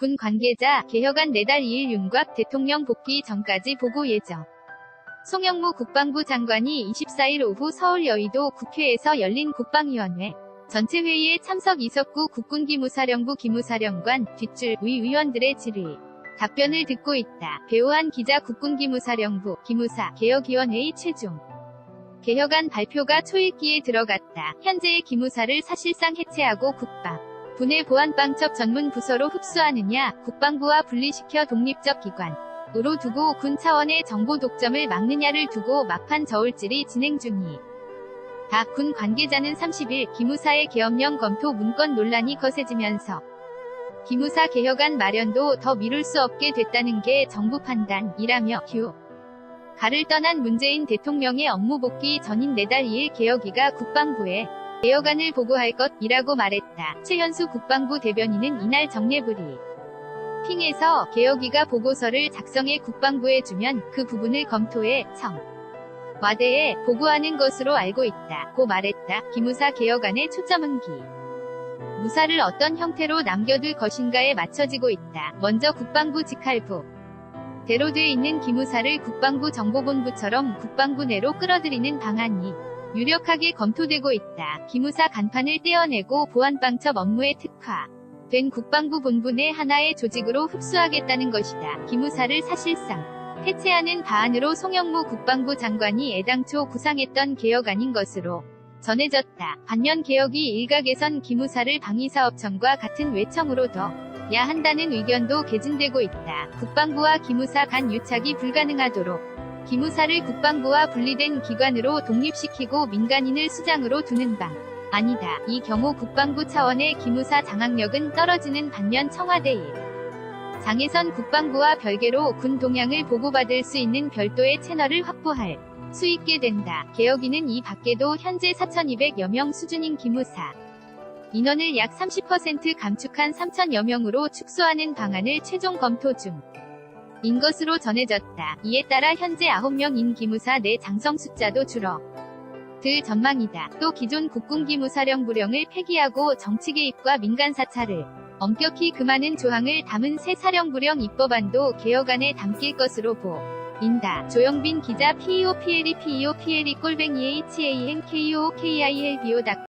군 관계자 개혁안 내달 2일 윤곽 대통령 복귀 전까지 보고 예정. 송영무 국방부 장관이 24일 오후 서울 여의도 국회에서 열린 국방위원회 전체 회의에 참석 이석구 국군기무사령부 기무사령관 뒷줄 위 의원들의 질의 답변을 듣고 있다. 배우한 기자 국군기무사령부 기무사 개혁위원회의 최종 개혁안 발표가 초읽기에 들어갔다. 현재의 기무사를 사실상 해체하고 국방 분해 보안방첩 전문 부서로 흡수하느냐 국방부와 분리시켜 독립적 기관 으로 두고 군 차원의 정보 독점을 막느냐를 두고 막판 저울질이 진행 중이. 다군 관계자는 30일 기무사의 계엄령 검토 문건 논란이 거세지면서 기무사 개혁안 마련도 더 미룰 수 없게 됐다는 게 정부 판단이라며 휴. 가를 떠난 문재인 대통령의 업무 복귀 전인 내달 2일 개혁위가 국방부에 개혁안을 보고할 것이라고 말했다. 최현수 국방부 대변인은 이날 정례부리 핑에서 개혁위가 보고서를 작성해 국방부에 주면 그 부분을 검토해 청. 와대에 보고하는 것으로 알고 있다. 고 말했다. 기무사 개혁안의 초점은 기. 무사를 어떤 형태로 남겨둘 것인가에 맞춰지고 있다. 먼저 국방부 직할부. 대로 돼 있는 기무사를 국방부 정보본부처럼 국방부 내로 끌어들이는 방안이 유력하게 검토되고 있다. 기무사 간판을 떼어내고 보안방첩 업무에 특화. 된 국방부 본부 내 하나의 조직으로 흡수하겠다는 것이다. 기무사를 사실상 해체하는 바안으로 송영무 국방부 장관이 애당초 구상했던 개혁안인 것으로 전해졌다. 반면 개혁이 일각에선 기무사를 방위사업청과 같은 외청으로 더야 한다는 의견도 개진되고 있다. 국방부와 기무사 간 유착이 불가능하도록 기무사를 국방부와 분리된 기관으로 독립시키고 민간인을 수장으로 두는 방. 아니다. 이 경우 국방부 차원의 기무사 장악력은 떨어지는 반면 청와대 일 장에선 국방부와 별개로 군 동향을 보고받을 수 있는 별도의 채널을 확보할 수 있게 된다. 개혁위는 이 밖에도 현재 4,200여 명 수준인 기무사 인원을 약 30% 감축한 3,000여 명으로 축소하는 방안을 최종 검토 중. 인 것으로 전해졌다. 이에 따라 현재 9명인 기무사 내 장성 숫자도 줄어. 들 전망이다. 또 기존 국군 기무사령 부령을 폐기하고 정치 개입과 민간 사찰을 엄격히 금하는 조항을 담은 새 사령부령 입법안도 개혁안에 담길 것으로 보. 인다. 조영빈 기자 PEO PLE PEO PLE 꼴뱅이 HAN KO KILBO